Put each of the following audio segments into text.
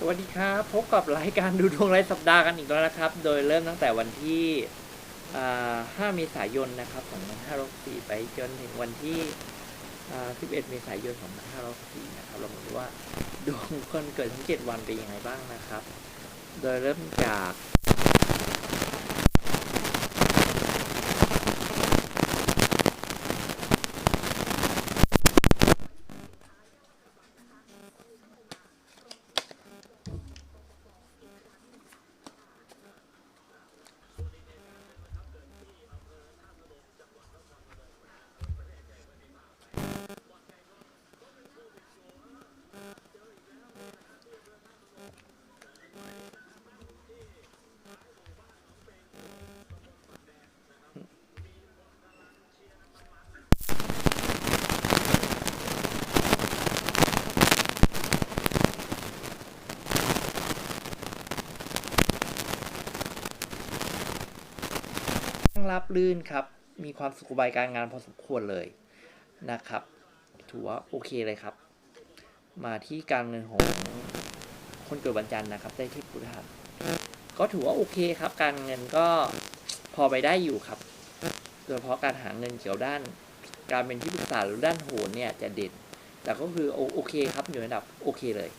สวัสดีครับ พบกับรายการดูดวงรายสัปดาห์กันอีกแล้วนะครับ โดยเริ่มตั้งแต่วันที่ 5 เมษายนนะครับ 2564 ไปจนถึงวันที่ 11 เมษายน 2564 นะครับ เรามาดูว่าดวงคนเกิดทั้ง 7 วันเป็นยังไงบ้างนะครับ โดยเริ่มจาก รับลื่นครับ มีความสุขบายการงานพอสมควรเลยนะครับ ถือว่าโอเคเลยครับ มาที่การเงินของคนเกิดวันจันทร์นะครับ ได้ที่พุทธหัสก็ถือว่าโอเคครับ การเงินก็พอไปได้อยู่ครับ โดยเฉพาะการหาเงินเกี่ยวด้าน การเป็นที่ปรึกษาหรือด้านโหนเนี่ยจะเด่น แต่ก็คือโอโอเคครับอยู่ในระดับโอเคเลย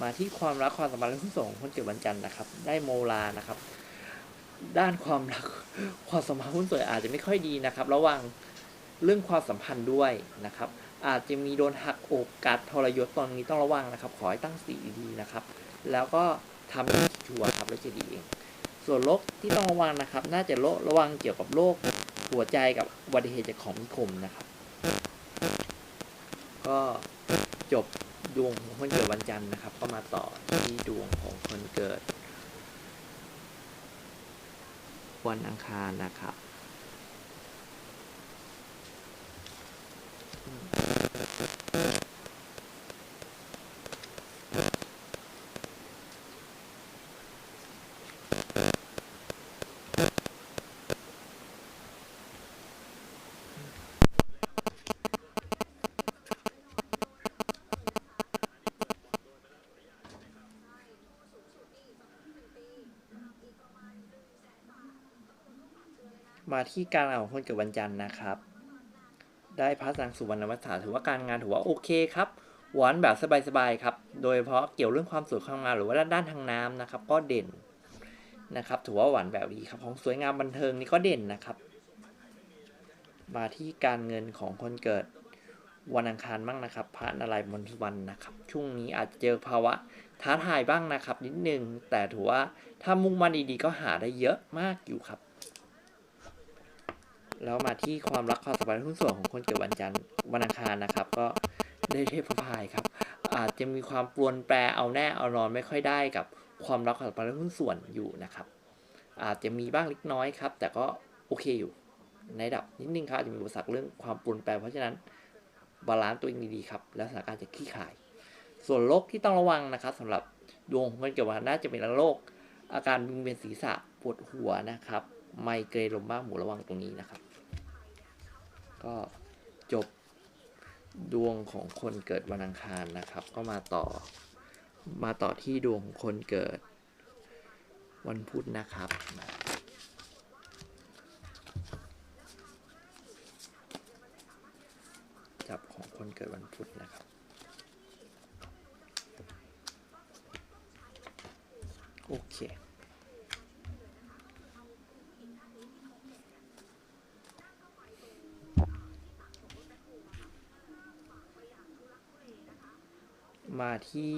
มาที่ความรักความสัมพันธ์และหุ้นส่งของคนเกิดวันจันทร์นะครับ ได้โมลานะครับ ด้านความรักความสัมพันธ์หุ้นส่วนอาจจะไม่ค่อยดีนะครับ ระวังเรื่องความสัมพันธ์ด้วยนะครับ อาจจะมีโดนหักอกาสทรยศตอนนี้ต้องระวังนะครับ ขอให้ตั้งสติดีนะครับ แล้วก็ทำให้ชัวร์ครับแล้วจะดีเอง ส่วนโรคที่ต้องระวังนะครับ น่าจะโรคระวังเกี่ยวกับโรคหัวใจกับอุบัติเหตุจากของมีคมนะครับ ก็จบดวงของคนเกิดวันจันทร์นะครับ ก็มาต่อที่ดวงของคนเกิด วันอังคารนะครับ มาที่การงานของคนเกิดวันจันทร์นะครับ ได้พระสังสุวรรณวัฏฐาถือว่าการงานถือว่าโอเคครับหวานแบบสบายๆครับ โดยเฉพาะเกี่ยวเรื่องความสวยความงามหรือว่าด้านทางน้ำนะครับ ก็เด่นนะครับ ถือว่าหวานแบบดีครับของสวยงามบันเทิงนี่ก็เด่นนะครับ มาที่การเงินของคนเกิดวันอังคารบ้างนะครับ พระนารายณ์มนต์สุวรรณนะครับ ช่วงนี้อาจจะเจอภาวะท้าทายบ้างนะครับ นิดนึงแต่ถือว่าถ้ามุ่งมั่นดีๆ ก็หาได้เยอะมากอยู่ครับ แล้วมาที่ความรักความสัมพันธ์หุ้นส่วนของคนเกิดวันจันทร์วันอังคารนะครับ ก็ได้เทพพายครับ อาจจะมีความปรวนแปรเอาแน่เอานอนไม่ค่อยได้กับความรักความสัมพันธ์หุ้นส่วนอยู่นะครับ อาจจะมีบ้างเล็กน้อยครับ แต่ก็โอเคอยู่ ในระดับนิดนึงครับอาจจะมีอุปสรรคเรื่องความปรวนแปรเพราะฉะนั้นบาลานซ์ตัวเองดีๆครับ แล้วสถานการณ์จะคลี่คลาย ส่วนโรคที่ต้องระวังนะครับสำหรับดวงของคนเกิดวันอังคารน่าจะเป็นโรคอาการวิงเวียนศีรษะปวดหัวนะครับ ไมเกรนลมบ้าหมูระวังตรงนี้นะครับ ก็จบดวงของคนเกิดวันอังคารนะครับ ก็มาต่อมาต่อที่ดวงของคนเกิดวันพุธนะครับจับของคนเกิดวันพุธนะครับ โอเค ที่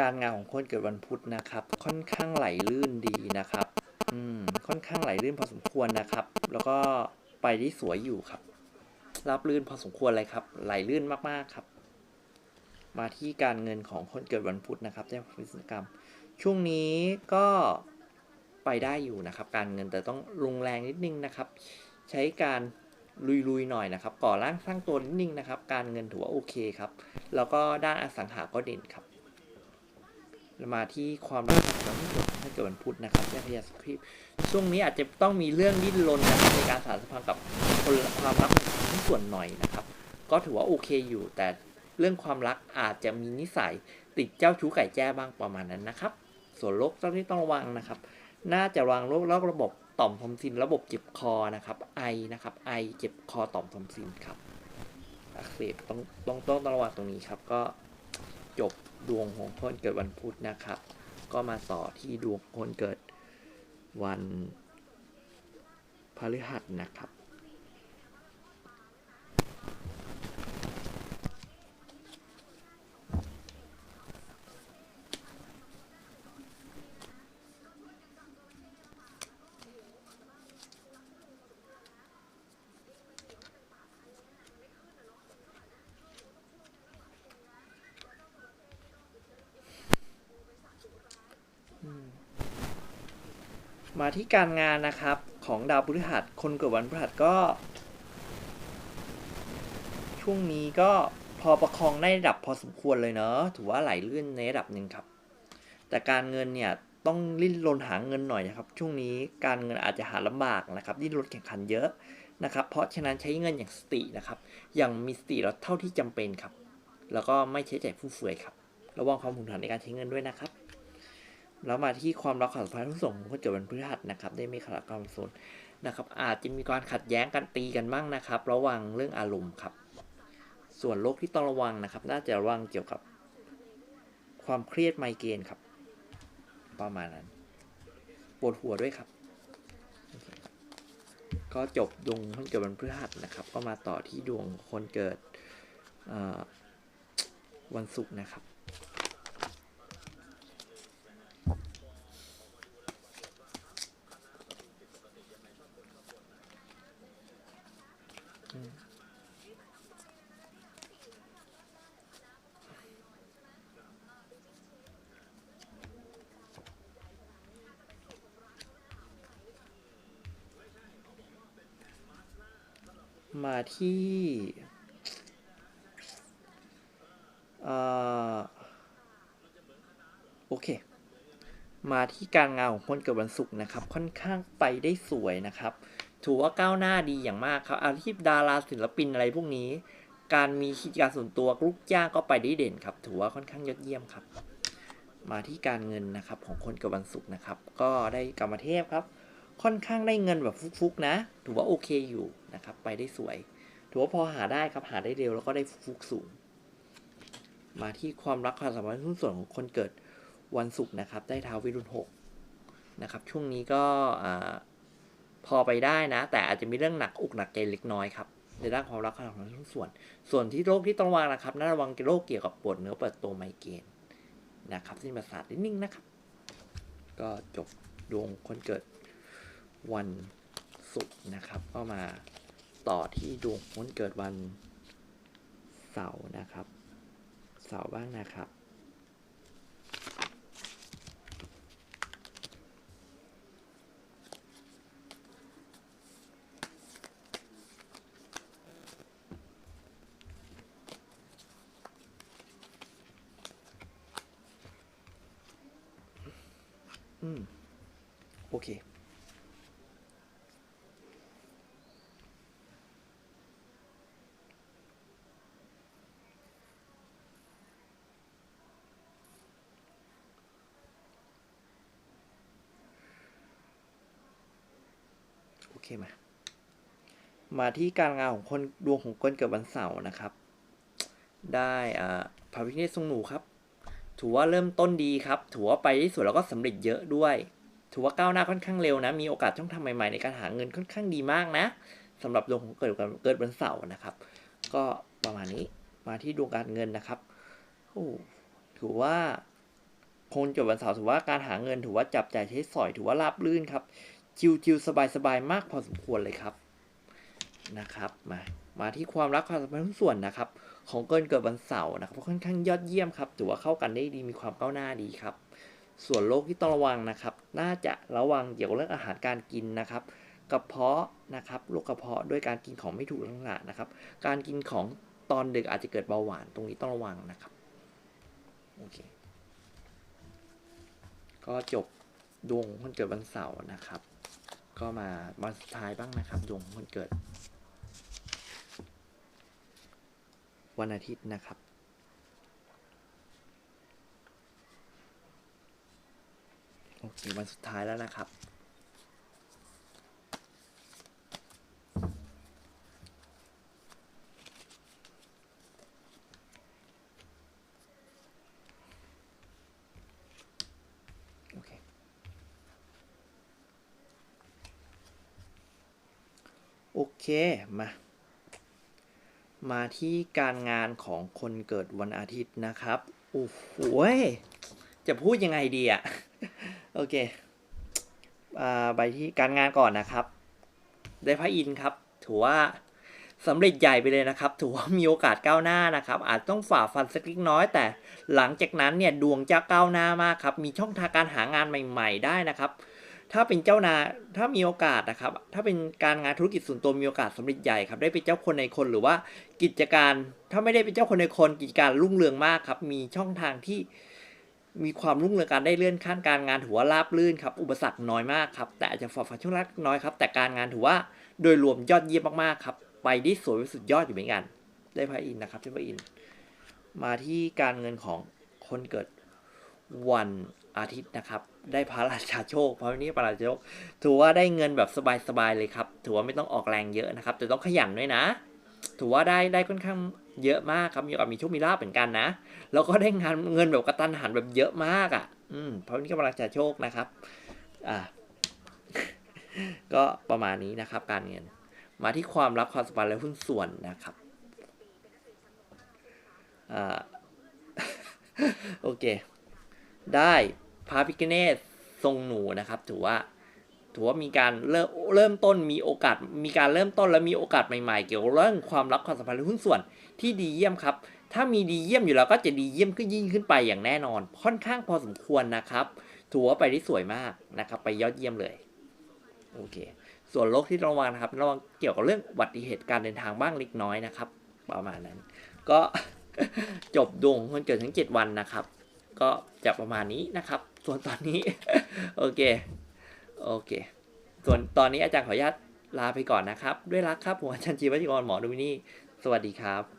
การงานของคนเกิดวันพุธนะครับ ค่อนข้างไหลลื่นดีนะครับ อืม ค่อนข้างไหลลื่นพอสมควรนะครับ แล้วก็ไปได้สวยอยู่ครับ รับลื่นพอสมควรเลยครับ ไหลลื่นมากๆครับ มาที่การเงินของคนเกิดวันพุธนะครับเจ้าพิศกรรม ช่วงนี้ก็ไปได้อยู่นะครับ การเงินแต่ต้องลงแรงนิดนึงนะครับ ใช้การ ลุยๆหน่อยนะครับ ก่อร่างสร้างตัวนิดนึงนะครับ การเงินถือว่าโอเคครับ แล้วก็ด้านอสังหาก็เด่นครับมาที่ความรักของคนที่เกิดถ้าเกิดวันพุธนะครับแยกพยาสคริปช่วงนี้อาจจะต้องมีเรื่องดิ้นรนนะครับในการสารสัมพันธ์กับคนความรักของส่วนหน่อยนะครับ ก็ถือว่าโอเคอยู่ แต่เรื่องความรักอาจจะมีนิสัยติดเจ้าชู้ไก่แจ้บ้างประมาณนั้นนะครับ ส่วนโรคที่ต้องระวังนะครับ น่าจะวังโรคโรคระบบ ต่อมทอมซิน ระบบเจ็บคอนะครับ ไอนะครับ ไอเจ็บคอต่อมทอมซินครับ อักเสบต้องต้องต้องต้องระวังตรงนี้ครับ ก็จบดวงของคนเกิดวันพุธนะครับ ก็มาต่อที่ดวงคนเกิดวันพฤหัสนะครับ มาที่การงานนะครับของดาวพฤหัส คนเกิดวันพฤหัสก็ ช่วงนี้ก็พอประคองได้ระดับพอสมควรเลยเนาะถือว่าไหลลื่นในระดับหนึ่งครับ แต่การเงินเนี่ยต้องลิ้นรนหาเงินหน่อยนะครับ ช่วงนี้การเงินอาจจะหาลำบากนะครับดิ้นรนแข่งขันเยอะนะครับ เพราะฉะนั้นใช้เงินอย่างสตินะครับ อย่างมีสติแล้วเท่าที่จำเป็นครับ แล้วก็ไม่ใช้จ่ายฟุ่มเฟือยครับ ระวังความผุนผันในการใช้เงินด้วยนะครับ แล้วมาที่ความรักความสัมพันธ์ทั้งสองคนเกิดวันพฤหัสนะครับ ได้มีขลักความโซนนะครับ อาจจะมีการขัดแย้งกันตีกันบ้างนะครับ ระวังเรื่องอารมณ์ครับ ส่วนโรคที่ต้องระวังนะครับ น่าจะระวังเกี่ยวกับ ความเครียดไมเกรนครับ ประมาณนั้นปวดหัวด้วยครับ ก็จบดวงคนเกิดวันพฤหัสนะครับ ก็มาต่อที่ดวงคนเกิดวันศุกร์นะครับ มาที่อ่อโอเค มาที่การงานของคนเกิดวันศุกร์นะครับ ค่อนข้างไปได้สวยนะครับ ถือว่าก้าวหน้าดีอย่างมากครับ อาชีพดาราศิลปินอะไรพวกนี้ การมีกิจการส่วนตัวลูกจ้างก็ไปได้เด่นครับ ถือว่าค่อนข้างยอดเยี่ยมครับ มาที่การเงินนะครับของคนเกิดวันศุกร์นะครับ ก็ได้กรรมเทพครับ ค่อนข้างได้เงินแบบฟุกๆนะ ถือว่าโอเคอยู่นะครับ ไปได้สวย ถือว่าพอหาได้ครับ หาได้เร็วแล้วก็ได้ฟุกๆสูง มาที่ความรักความสัมพันธ์ทุกส่วนของคนเกิดวันศุกร์นะครับ ได้ท้าววิรุณหกนะครับ ช่วงนี้ก็พอไปได้นะ แต่อาจจะมีเรื่องหนักอกหนักใจเล็กน้อยครับ ในด้านความรักความสัมพันธ์ทุกส่วน ส่วนที่โรคที่ต้องระวังนะครับ น่าระวังโรคเกี่ยวกับปวดเนื้อปวดตัวไมเกรนนะครับเส้นประสาทนิ่งๆนะครับ ก็จบดวงคนเกิด วันศุกร์นะครับ ก็มาต่อที่ดวงคนเกิดวันเสาร์นะครับ เสาร์บ้างนะครับ อืม โอเค เคมามาที่การงานของคนดวงของคนเกิดวันเสาร์นะครับ ได้อ่าพระพิเนศทรงหนูครับ ถือว่าเริ่มต้นดีครับ ถือว่าไปได้สวยแล้วก็สำเร็จเยอะด้วย ถือว่าก้าวหน้าค่อนข้างเร็วนะ มีโอกาสช่องทางใหม่ๆในการหาเงินค่อนข้างดีมากนะสำหรับดวงของเกิดเกิดวันเสาร์นะครับ ก็ประมาณนี้มาที่ดวงการเงินนะครับโอ้ถือว่าคนเกิดวันเสาร์ถือว่าการหาเงินถือว่าจับจ่ายใช้สอยถือว่าราบรื่นครับ จิวๆสบายๆมากพอสมควรเลยครับนะครับมามาที่ความรักความสัมพันธ์ทุกส่วนนะครับ ของเกินเกิดวันเสาร์นะครับค่อนข้างยอดเยี่ยมครับถือว่าเข้ากันได้ดีมีความก้าวหน้าดีครับ ส่วนโรคที่ต้องระวังนะครับ น่าจะระวังเกี่ยวกับเรื่องอาหารการกินนะครับกระเพาะนะครับโรคกระเพาะด้วยการกินของไม่ถูกลักษณะนะครับ การกินของตอนดึกอาจจะเกิดเบาหวานตรงนี้ต้องระวังนะครับโอเคก็จบดวงคนเกิดวันเสาร์นะครับ ก็มาวันสุดท้ายบ้างนะครับดวงคนเกิด วันอาทิตย์นะครับ โอเควันสุดท้ายแล้วนะครับ โอเค มา มาที่การงานของคนเกิดวันอาทิตย์นะครับ โอ้โหยจะพูดยังไงดีอะโอเคอไปที่การงานก่อนนะครับ ได้พระอินทร์ครับ ถือว่าสำเร็จใหญ่ไปเลยนะครับ ถือว่ามีโอกาสก้าวหน้านะครับ อาจต้องฝ่าฟันสักเล็กน้อย แต่หลังจากนั้นเนี่ยดวงจะก้าวหน้ามากครับ มีช่องทางการหางานใหม่ ๆ ได้นะครับ ถ้าเป็นเจ้านาถ้ามีโอกาสนะครับ ถ้าเป็นการงานธุรกิจส่วนตัวมีโอกาสสำเร็จใหญ่ครับได้เป็นเจ้าคนในคนหรือว่ากิจการ ถ้าไม่ได้เป็นเจ้าคนในคนกิจการรุ่งเรืองมากครับ มีช่องทางที่มีความรุ่งเรืองการได้เลื่อนขั้นการงานถือว่าราบรื่นครับ อุปสรรคน้อยมากครับ แต่อาจจะฝ่าฟันช่วงแรกน้อยครับ แต่การงานถือว่าโดยรวมยอดเยี่ยมมากๆครับ ไปได้สวยสุดยอดอยู่เหมือนกัน ได้พระอินนะครับได้พระอิน มาที่การเงินของคนเกิดวัน อาทิตย์นะครับ ได้พระราชาโชคเพราะวันนี้พระราชาโชค ถือว่าได้เงินแบบสบายๆเลยครับ ถือว่าไม่ต้องออกแรงเยอะนะครับ แต่ต้องขยันด้วยนะ ถือว่าได้ได้ค่อนข้างเยอะมากครับ มีโอกาสมีโชคมีลาภเหมือนกันนะ แล้วก็ได้งานเงินแบบกระตันหันแบบเยอะมากอะ อืม เพราะวันนี้ก็พระราชาโชคนะครับ อ่า ก็ประมาณนี้นะครับ การเงิน มาที่ความรักความสัมพันธ์และหุ้นส่วนนะครับ อ่า โอเคได้ พระพิกเนตทรงหนูนะครับ ถือว่าถือว่ามีการเริ่มเริ่มต้นมีโอกาส มีการเริ่มต้นและมีโอกาสใหม่ๆ เกี่ยวกับเรื่องความรักความสัมพันธ์และหุ้นส่วนที่ดีเยี่ยมครับ ถ้ามีดีเยี่ยมอยู่แล้วก็จะดีเยี่ยมขึ้นยิ่งขึ้นไปอย่างแน่นอน ค่อนข้างพอสมควรนะครับ ถือว่าไปได้สวยมากนะครับ ไปยอดเยี่ยมเลย โอเค ส่วนโรคที่ระวังนะครับ ระวังเกี่ยวกับเรื่องอุบัติเหตุการเดินทางบ้างเล็กน้อยนะครับ ประมาณนั้น ก็จบดวงของคนเกิดทั้ง 7 วันนะครับ ก็จะประมาณนี้นะครับ ส่วนตอนนี้ โอเค โอเค ส่วนตอนนี้อาจารย์ขออนุญาตลาไปก่อนนะครับ ด้วยรักครับผมอาจารย์จีวัชกรหมอดูมินี่ สวัสดีครับ